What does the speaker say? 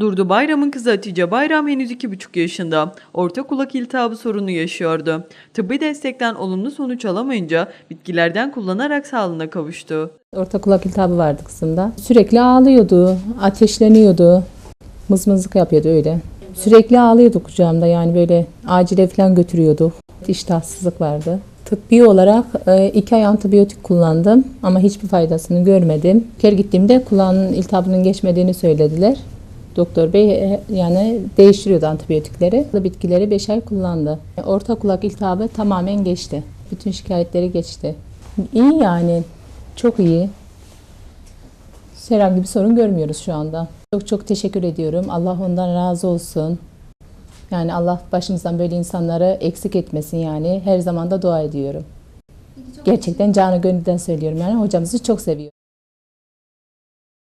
Durdu Bayram'ın kızı Hatice Bayram henüz 2,5 yaşında. Orta kulak iltihabı sorunu yaşıyordu. Tıbbi destekten olumlu sonuç alamayınca bitkilerden kullanarak sağlığına kavuştu. Orta kulak iltihabı vardı kızımda. Sürekli ağlıyordu, ateşleniyordu. Mızmızlık yapıyordu öyle. Sürekli ağlıyordu kucağımda yani böyle acile falan götürüyorduk. İştahsızlık vardı. Tıbbi olarak e, iki ay antibiyotik kullandım ama hiçbir faydasını görmedim. Kere gittiğimde kulağının iltihabının geçmediğini söylediler. Doktor bey e, yani değiştiriyordu antibiyotikleri. Bitkileri 5 ay kullandı. Orta kulak iltihabı tamamen geçti. Bütün şikayetleri geçti. İyi yani. Çok iyi. Herhangi bir sorun görmüyoruz şu anda. Çok çok teşekkür ediyorum. Allah ondan razı olsun. Yani Allah başımızdan böyle insanları eksik etmesin yani. Her zaman da dua ediyorum. Gerçekten canı gönülden söylüyorum yani hocamızı çok seviyorum.